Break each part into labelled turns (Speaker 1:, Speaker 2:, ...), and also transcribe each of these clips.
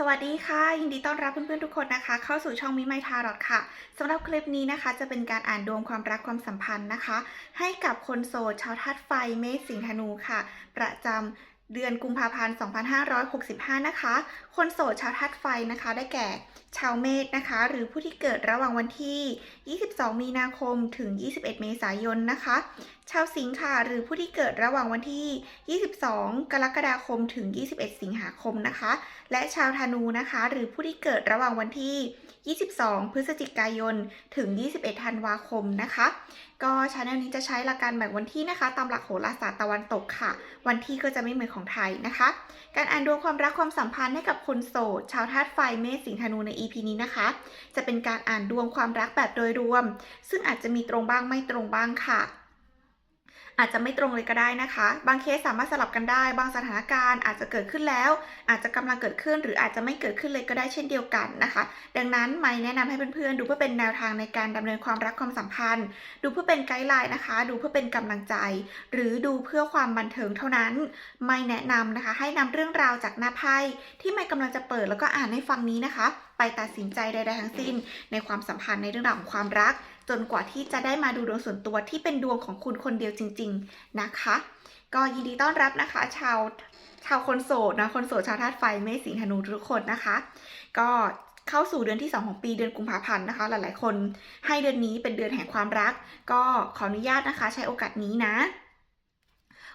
Speaker 1: สวัสดีค่ะ ยินดีต้อนรับเพื่อนๆทุกคนนะคะ เข้าสู่ช่องมิไมทารอดค่ะสำหรับคลิปนี้นะคะ จะเป็นการอ่านดวงความรักความสัมพันธ์นะคะ ให้กับคนโสดชาวธาตุไฟเมษสิงห์ธนูค่ะ ประจำ เดือนกุมภาพันธ์ 2565 นะคะ คนโสดชาวธาตุไฟนะคะ ได้แก่ ชาวเมษนะคะ หรือผู้ที่เกิดระหว่างวันที่ 22 มีนาคม ถึง 21 เมษายนนะคะ ชาวสิงค์ค่ะ หรือผู้ที่เกิดระหว่างวันที่ 22 กรกฎาคม ถึง 21 สิงหาคมนะคะ และชาวธนูนะคะ หรือผู้ที่เกิดระหว่างวันที่ 22 พฤศจิกายน ถึง 21 ธันวาคมนะคะ ก็ชาแนลนี้จะใช้หลักการแบ่งวันที่นะคะ ตามหลักโหราศาสตร์ตะวันตกค่ะ วันที่ก็จะไม่เหมือนของไทยนะคะ การอ่านดวงความรักความสัมพันธ์ให้กับคนโสด ชาวธาตุไฟเมษสิงห์ธนูใน EP นี้นะคะ จะเป็นการอ่านดวงความรักแบบโดยรวม ซึ่งอาจจะมีตรงบ้างไม่ตรงบ้างค่ะ อาจจะไม่ตรงเลยก็ได้นะคะ บางเคสสามารถสลับกันได้ บางสถานการณ์อาจจะเกิดขึ้นแล้ว อาจจะกำลังเกิดขึ้น หรืออาจจะไม่เกิดขึ้นเลยก็ได้เช่นเดียวกันนะคะ ดังนั้นไม่แนะนำให้เพื่อนๆดูเพื่อเป็นแนวทางในการดำเนินความรักความสัมพันธ์ ดูเพื่อเป็นไกด์ไลน์นะคะ ดูเพื่อเป็นกำลังใจ หรือดูเพื่อความบันเทิงเท่านั้น ไม่แนะนำนะคะ ให้นำเรื่องราวจากหน้าไพ่ที่ไม่กำลังจะเปิดแล้วก็อ่านให้ฟังนี้นะคะ ไปตัดสินใจใดๆทั้งสิ้น ในความสัมพันธ์ในเรื่องราวของความรัก จนกว่าที่จะได้มาดูดวงส่วนตัวที่เป็นดวงของคุณคนเดียวจริง ๆนะคะ ก็ยินดีต้อนรับนะคะ ชาวชาวคนโสดนะคนโสดชาวธาตุไฟเมษสิงห์ธนูทุกคนนะคะ ก็เข้าสู่เดือนที่ 2 ของปีเดือนกุมภาพันธ์นะคะ หลายๆ คนให้เดือนนี้เป็นเดือนแห่งความรัก ก็ขออนุญาตนะคะ ใช้โอกาสนี้นะ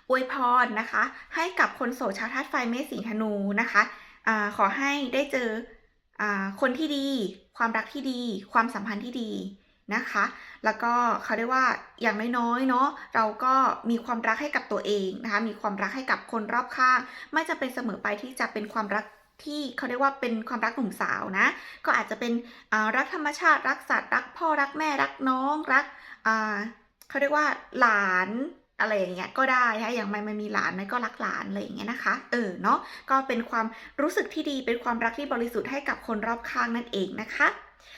Speaker 1: อวยพรนะคะ ให้กับคนโสดชาวธาตุไฟเมษสิงห์ธนูนะคะอขอให้ได้เจออคนที่ดี ความรักที่ดี ความสัมพันธ์ที่ดี นะคะ แล้วก็เขาเรียกว่าอย่างน้อยๆเนาะเราก็มีความรักให้กับตัวเองนะคะ มีความรักให้กับคนรอบข้าง ไม่จะเป็นเสมอไปที่จะเป็นความรักที่เขาเรียกว่าเป็นความรักหนุ่มสาวนะ ก็อาจจะเป็นรักธรรมชาติรักสัตว์รักพ่อรักแม่รักน้องรักเขาเรียกว่าหลานอะไรอย่างเงี้ยก็ได้นะอย่างไม่ไม่มีหลานไม่ก็รักหลานอะไรอย่างเงี้ยนะคะ เออเนาะก็เป็นความรู้สึกที่ดีเป็นความรักที่บริสุทธิ์ให้กับคนรอบข้างนั่นเองนะคะ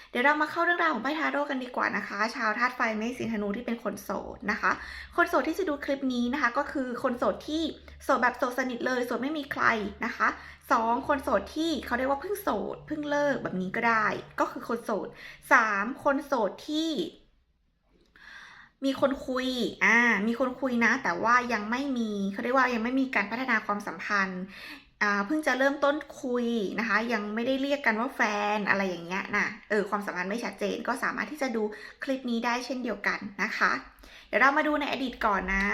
Speaker 1: เดี๋ยวเรามาเข้าเรื่องราวของไพ่ทาโร่กันดีกว่านะคะ ชาวธาตุไฟเมษสิงห์นูที่เป็นคนโสดนะคะ คนโสดที่จะดูคลิปนี้นะคะ ก็คือคนโสดที่โสดแบบโสดสนิทเลยโสดไม่มีใครนะคะสองคนโสดที่เขาเรียกว่าเพิ่งโสดเพิ่งเลิกแบบนี้ก็ได้ ก็คือคนโสดสามคนโสดที่มีคนคุย อ่า มีคนคุยนะ แต่ว่ายังไม่มีเขาเรียกว่ายังไม่มีการพัฒนาความสัมพันธ์ เพิ่งจะเริ่มต้นคุยนะคะ ยังไม่ได้เรียกกันว่าแฟนอะไรอย่างเงี้ยนะเออความสัมพันธ์ไม่ชัดเจนก็สามารถที่จะดูคลิปนี้ได้เช่นเดียวกันนะคะ เดี๋ยวเรามาดูในอดีตก่อนนะ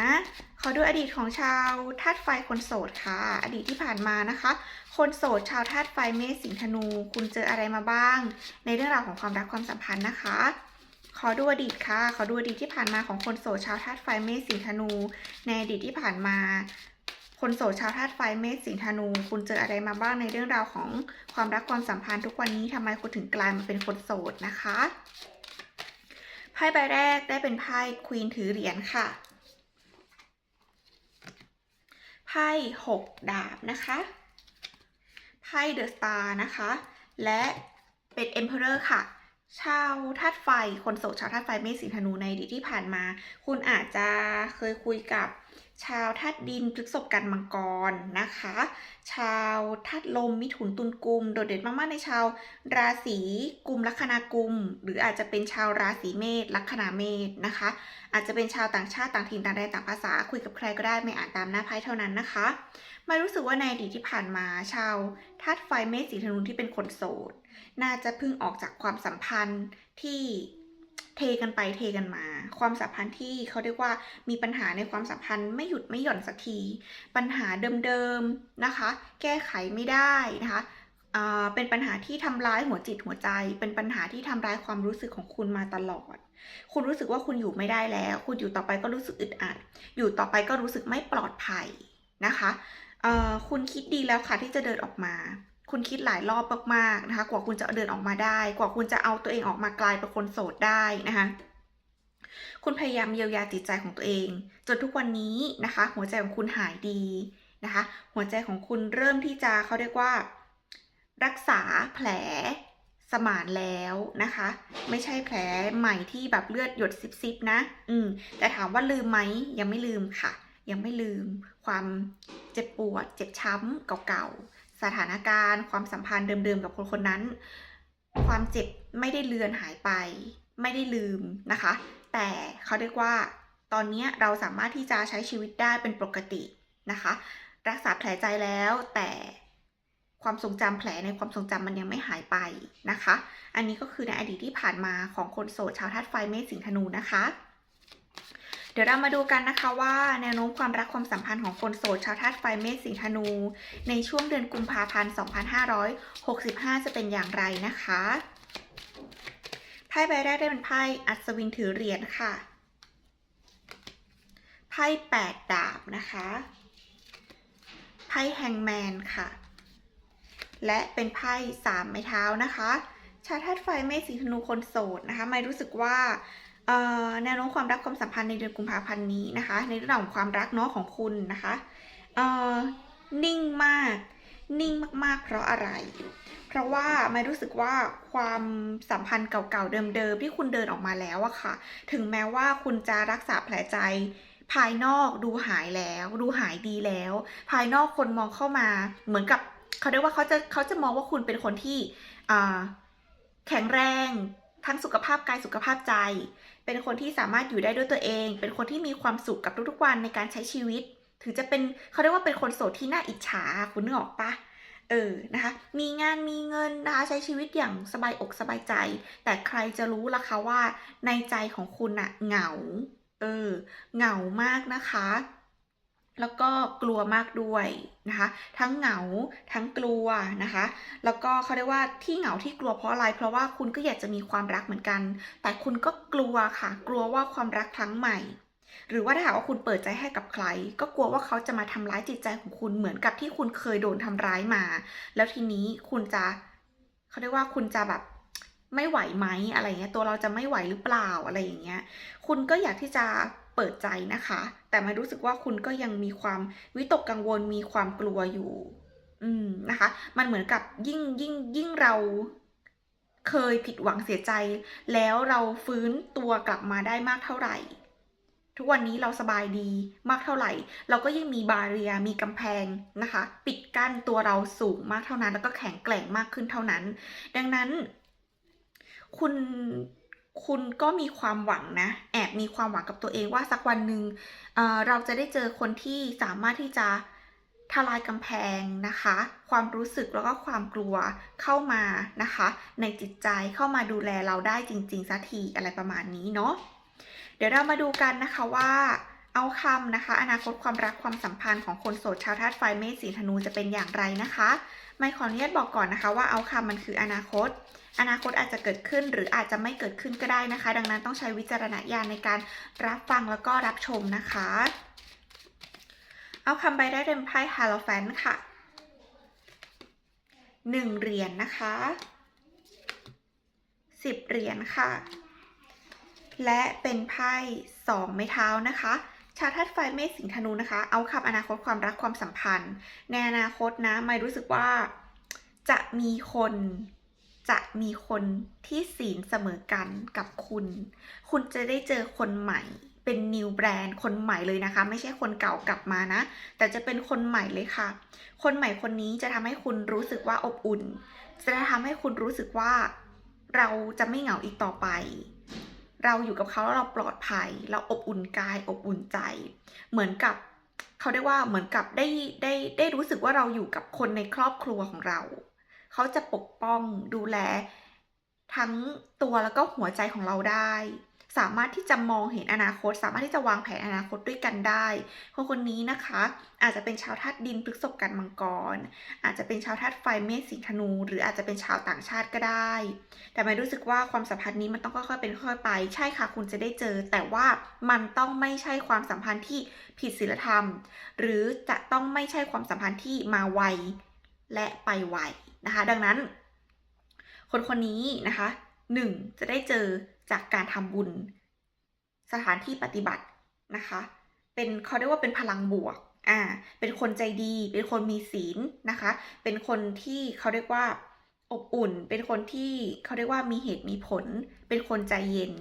Speaker 1: ขอดูอดีตของชาวธาตุไฟคนโสดค่ะ อดีตที่ผ่านมานะคะ คนโสดชาวธาตุไฟเมษสิงห์ธนู คุณเจออะไรมาบ้าง ในเรื่องราวของความรักความสัมพันธ์นะคะขอดูอดีตค่ะ ขอดูอดีตที่ผ่านมาของคนโสดชาวธาตุไฟเมษสิงห์ธนู ในอดีตที่ผ่านมา คนโสดชาวธาตุไฟเมษสิงธนู คุณเจออะไรมาบ้างในเรื่องราวของความรักความสัมพันธ์ทุกวันนี้ทำไมคุณถึงกลายมาเป็นคนโสดนะคะไพ่ใบแรกได้เป็นไพ่ควีนถือเหรียญค่ะไพ่หกดาบนะคะไพ่เดอะสตาร์นะคะ และเป็นเอ็มเพอเรอร์ค่ะชาวธาตุไฟ คนโสดชาวธาตุไฟเมษสิงธนูในอดีตที่ผ่านมา คุณอาจจะเคยคุยกับ ชาวธาตุดินพฤกษภกันมังกรนะคะ ชาวธาตุลมมิถุนตุลกุม โดดเด่นมากๆในชาวราศีกุมลัคนากุม หรืออาจจะเป็นชาวราศีเมษลัคนาเมษนะคะ อาจจะเป็นชาวต่างชาติต่างถิ่นต่างแดนต่างภาษาคุยกับใครก็ได้ไม่อ่านตามหน้าไพ่เท่านั้นนะคะ มารู้สึกว่าในอดีตที่ผ่านมาชาวธาตุไฟเมษสีธนูที่เป็นคนโสด น่าจะเพิ่งออกจากความสัมพันธ์ที่ เทกันไปเทกันมา ความสัมพันธ์ที่เขาเรียกว่ามีปัญหาในความสัมพันธ์ไม่หยุดไม่หย่อนสักที ปัญหาเดิมๆนะคะ แก้ไขไม่ได้นะคะเป็นปัญหาที่ทำร้ายหัวจิตหัวใจ เป็นปัญหาที่ทำร้ายความรู้สึกของคุณมาตลอด คุณรู้สึกว่าคุณอยู่ไม่ได้แล้ว คุณอยู่ต่อไปก็รู้สึกอึดอัด อยู่ต่อไปก็รู้สึกไม่ปลอดภัยนะคะคุณคิดดีแล้วค่ะที่จะเดินออกมา คุณคิดหลายรอบมากๆนะคะ กว่าคุณจะเดินออกมาได้ กว่าคุณจะเอาตัวเองออกมากลายเป็นคนโสดได้นะคะ คุณพยายามเยียวยาจิตใจของตัวเอง จนทุกวันนี้นะคะ หัวใจของคุณหายดีนะคะ หัวใจของคุณเริ่มที่จะเขาเรียกว่า รักษาแผลสมานแล้วนะคะ ไม่ใช่แผลใหม่ที่แบบเลือดหยดซิบๆนะ อืม แต่ถามว่าลืมไหมยังไม่ลืมค่ะ ยังไม่ลืม ความเจ็บปวด เจ็บช้ำเก่าๆ สถานการณ์ ความสัมพันธ์เดิมๆกับคนคนนั้น ความเจ็บไม่ได้เลือนหายไป ไม่ได้ลืมนะคะ แต่เขาเรียกว่า ตอนนี้เราสามารถที่จะใช้ชีวิตได้เป็นปกตินะคะ รักษาแผลใจแล้วแต่ความทรงจำแผลในความทรงจำมันยังไม่หายไปนะคะ อันนี้ก็คือในอดีตที่ผ่านมาของคนโสดชาวธาตุไฟเมษสิงธนูนะคะ เดี๋ยวเรามาดูกันนะคะว่าแนวโน้มความรักความสัมพันธ์ของคนโสดชาวธาตุไฟเมษสิงห์ธนู ในช่วงเดือนกุมภาพันธ์ 2565 จะเป็นอย่างไรนะคะไพ่ใบแรกได้เป็นไพ่อัศวินถือเหรียญค่ะไพ่แปดดาบนะคะไพ่แฮงแมนค่ะ และเป็นไพ่สามไม้เท้านะคะ ชาวธาตุไฟเมษสิงห์ธนูคนโสดนะคะ ไม่รู้สึกว่า แนวโน้มความรักความสัมพันธ์ในเดือนกุมภาพันธ์นี้นะคะ ในเรื่องของความรักเนาะของคุณนะคะนิ่งมาก นิ่งมากๆ เพราะอะไร เพราะว่าไม่รู้สึกว่าความสัมพันธ์เก่าๆเดิมๆที่คุณเดินออกมาแล้วอะค่ะ ถึงแม้ว่าคุณจะรักษาแผลใจภายนอกดูหายแล้ว ดูหายดีแล้ว ภายนอกคนมองเข้ามา เหมือนกับเขาเรียกว่าเขาจะเขาจะมองว่าคุณเป็นคนที่แข็งแรง ทั้งสุขภาพกายสุขภาพใจ เป็นคนที่สามารถอยู่ได้ด้วยตัวเอง เป็นคนที่มีความสุขกับทุกๆวันในการใช้ชีวิต ถึงจะเป็นเขาเรียกว่าเป็นคนโสดที่น่าอิจฉาคุณนึกออกปะเออ นะคะ มีงาน มีเงินนะคะ ใช้ชีวิตอย่างสบายอกสบายใจ แต่ใครจะรู้ล่ะคะว่าในใจของคุณอะเหงา เออ เหงามากนะคะ แล้วก็กลัวมากด้วยนะคะ ทั้งเหงาทั้งกลัวนะคะ แล้วก็เขาเรียกว่าที่เหงาที่กลัวเพราะอะไร เพราะว่าคุณก็อยากจะมีความรักเหมือนกัน แต่คุณก็กลัวค่ะ กลัวว่าความรักครั้งใหม่ หรือว่าถ้าหากว่าคุณเปิดใจให้กับใคร ก็กลัวว่าเขาจะมาทำร้ายจิตใจของคุณเหมือนกับที่คุณเคยโดนทำร้ายมา แล้วทีนี้คุณจะเขาเรียกว่าคุณจะแบบไม่ไหวไหมอะไรเงี้ยตัวเราจะไม่ไหวหรือเปล่าอะไรอย่างเงี้ย คุณก็อยากที่จะ เปิดใจนะคะ แต่ม่รู้สึกว่าคุณก็ยังมีความวิตกกังวลมีความกลัวอยู่ อืมนะคะ มันเหมือนกับยิ่งยิ่งยิ่งเราเคยผิดหวังเสียใจ แล้วเราฟื้นตัวกลับมาได้มากเท่าไหร่ ทุกวันนี้เราสบายดีมากเท่าไหร่ เราก็ยิ่งมีบาเรียมีกำแพงนะคะ ปิดกั้นตัวเราสูงมากเท่านั้น แล้วก็แข็งแกร่งมากขึ้นเท่านั้น ดังนั้น คุณ คุณก็มีความหวังนะ แอบมีความหวังกับตัวเองว่าสักวันหนึ่งเเราจะได้เจอคนที่สามารถที่จะทลายกำแพงนะคะ ความรู้สึกแล้วก็ความกลัวเข้ามานะคะ ในจิตใจเข้ามาดูแลเราได้จริงๆสักทีอะไรประมาณนี้เนาะเดี๋ยวเรามาดูกันนะคะว่าเอาคำนะคะ อนาคตความรักความสัมพันธ์ของคนโสดชาวธาตุไฟเมษสีธนูจะเป็นอย่างไรนะคะ ไม่ขออนุญาตบอกก่อนนะคะว่าเอาคำมันคืออนาคต อนาคตอาจจะเกิดขึ้นหรืออาจจะไม่เกิดขึ้นก็ได้นะคะ ดังนั้นต้องใช้วิจารณญาณในการรับฟังแล้วก็รับชมนะคะ เอาคำใบได้เป็นไพ่ฮาโลแฟนค่ะหนึ่งเหรียญนะคะสิบเหรียญค่ะ และเป็นไพ่สองไม้เท้านะคะชาวธาตุไฟเมษสิงธนูนะคะ เอาคำอนาคตความรักความสัมพันธ์ ในอนาคตนะไม่รู้สึกว่าจะมีคน จะมีคนที่ศีลเสมอกันกับคุณ คุณจะได้เจอคนใหม่เป็นนิวแบรนด์คนใหม่เลยนะคะ ไม่ใช่คนเก่ากลับมานะ แต่จะเป็นคนใหม่เลยค่ะ คนใหม่คนนี้จะทำให้คุณรู้สึกว่าอบอุ่น จะทำให้คุณรู้สึกว่าเราจะไม่เหงาอีกต่อไป เราอยู่กับเขาแล้วเราปลอดภัย เราอบอุ่นกาย อบอุ่นใจ เหมือนกับเขาเรียกว่าเหมือนกับได้ได้ได้รู้สึกว่าเราอยู่กับคนในครอบครัวของเรา เขาจะปกป้องดูแล ทั้งตัวแล้วก็หัวใจของเราได้ สามารถที่จะมองเห็นอนาคต สามารถที่จะวางแผนอนาคตด้วยกันได้ คนคนนี้นะคะ อาจจะเป็นชาวธาตุดินพฤษภกันมังกร อาจจะเป็นชาวธาตุไฟเมษสิงห์ธนู หรืออาจจะเป็นชาวต่างชาติก็ได้ แต่ไม่รู้สึกว่าความสัมพันธ์นี้มันต้องค่อยๆเป็นค่อยๆไป ใช่ค่ะคุณจะได้เจอ แต่ว่ามันต้องไม่ใช่ความสัมพันธ์ที่ผิดศีลธรรม หรือจะต้องไม่ใช่ความสัมพันธ์ที่มาไวและไปไว นะคะ ดังนั้น คนคนนี้นะคะหนึ่งจะได้เจอจากการทำบุญ สถานที่ปฏิบัตินะคะ เป็นเขาเรียกว่าเป็นพลังบวกอ่าเป็นคนใจดี เป็นคนมีศีลนะคะ เป็นคนที่เขาเรียกว่าอบอุ่น เป็นคนที่เขาเรียกว่ามีเหตุมีผล เป็นคนใจเย็น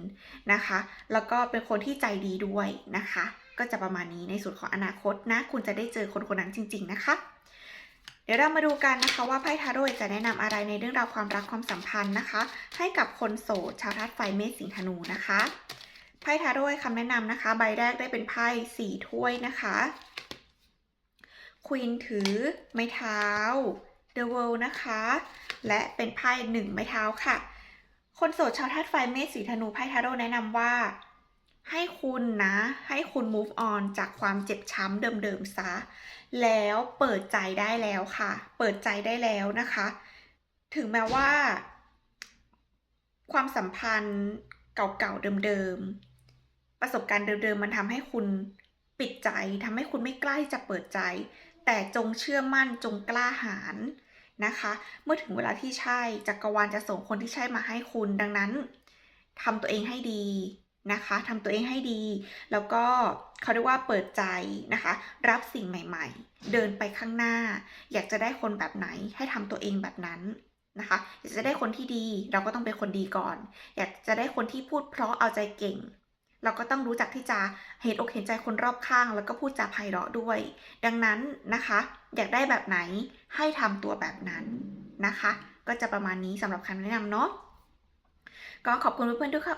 Speaker 1: นะคะ แล้วก็เป็นคนที่ใจดีด้วยนะคะ ก็จะประมาณนี้ในส่วนของอนาคตนะ คุณจะได้เจอคนคนนั้นจริง ๆ นะคะ ดี๋ยวเรามาดูกันนะคะว่าไพ่ทาโร่จะแนะนำอะไรในเรื่องราวความรักความสัมพันธ์นะคะ ให้กับคนโสดชาวธาตุไฟเมษสิงห์ธนูนะคะไพ่ทาโร่คำแนะนำนะคะ ใบแรกได้เป็นไพ่สี่ถ้วยนะคะควีนถือ ไม้เท้า The World นะคะ และเป็นไพ่หนึ่งไม้เท้าค่ะ คนโสดชาวธาตุไฟเมษสีธนูไพ่ทาโร่แนะนำว่า ให้คุณนะ ให้คุณ move on จากความเจ็บช้ำเดิมๆซะ แล้วเปิดใจได้แล้วค่ะ เปิดใจได้แล้วนะคะ ถึงแม้ว่า ความสัมพันธ์เก่าๆเดิมๆ ประสบการณ์เดิมๆ มันทำให้คุณปิดใจทำให้คุณไม่กล้าจะเปิดใจ แต่จงเชื่อมั่นจงกล้าหาญนะคะ เมื่อถึงเวลาที่ใช่จักรวาลจะส่งคนที่ใช่มาให้คุณดังนั้นทำตัวเองให้ดี นะคะทำตัวเองให้ดี แล้วก็เขาเรียกว่าเปิดใจนะคะ รับสิ่งใหม่ ๆ เดินไปข้างหน้า อยากจะได้คนแบบไหนให้ทำตัวเองแบบนั้นนะคะ อยากจะได้คนที่ดีเราก็ต้องเป็นคนดีก่อน อยากจะได้คนที่พูดเพราะเอาใจเก่ง เราก็ต้องรู้จักที่จะเห็นอกเห็นใจคนรอบข้าง แล้วก็พูดจาไพเราะด้วย ดังนั้นนะคะ อยากได้แบบไหนให้ทำตัวแบบนั้นนะคะ ก็จะประมาณนี้สำหรับคำแนะนำเนาะ ก็ขอบคุณเพื่อนๆทุกคน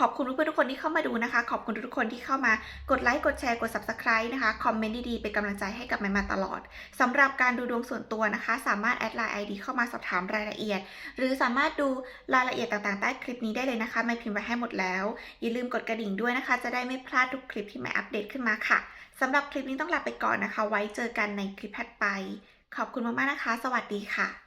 Speaker 1: ขอบคุณเพื่อนๆทุกคนที่เข้ามาดูนะคะ ขอบคุณทุกคนที่เข้ามากดไลค์กดแชร์กด subscribe นะคะคอมเมนต์ดีๆเป็นกำลังใจให้กับแมมาตลอดสำหรับการดูดวงส่วนตัวนะคะ สามารถแอดไลน์ ID เข้ามาสอบถามรายละเอียด หรือสามารถดูรายละเอียดต่างๆใต้คลิปนี้ได้เลยนะคะแม่พิมพ์ไว้ให้หมดแล้ว อย่าลืมกดกระดิ่งด้วยนะคะ จะได้ไม่พลาดทุกคลิปที่แม่อัปเดตขึ้นมาค่ะสำหรับคลิปนี้ต้องลาไปก่อนนะคะ ไว้เจอกันในคลิปถัดไป ขอบคุณมากๆนะคะ สวัสดีค่ะ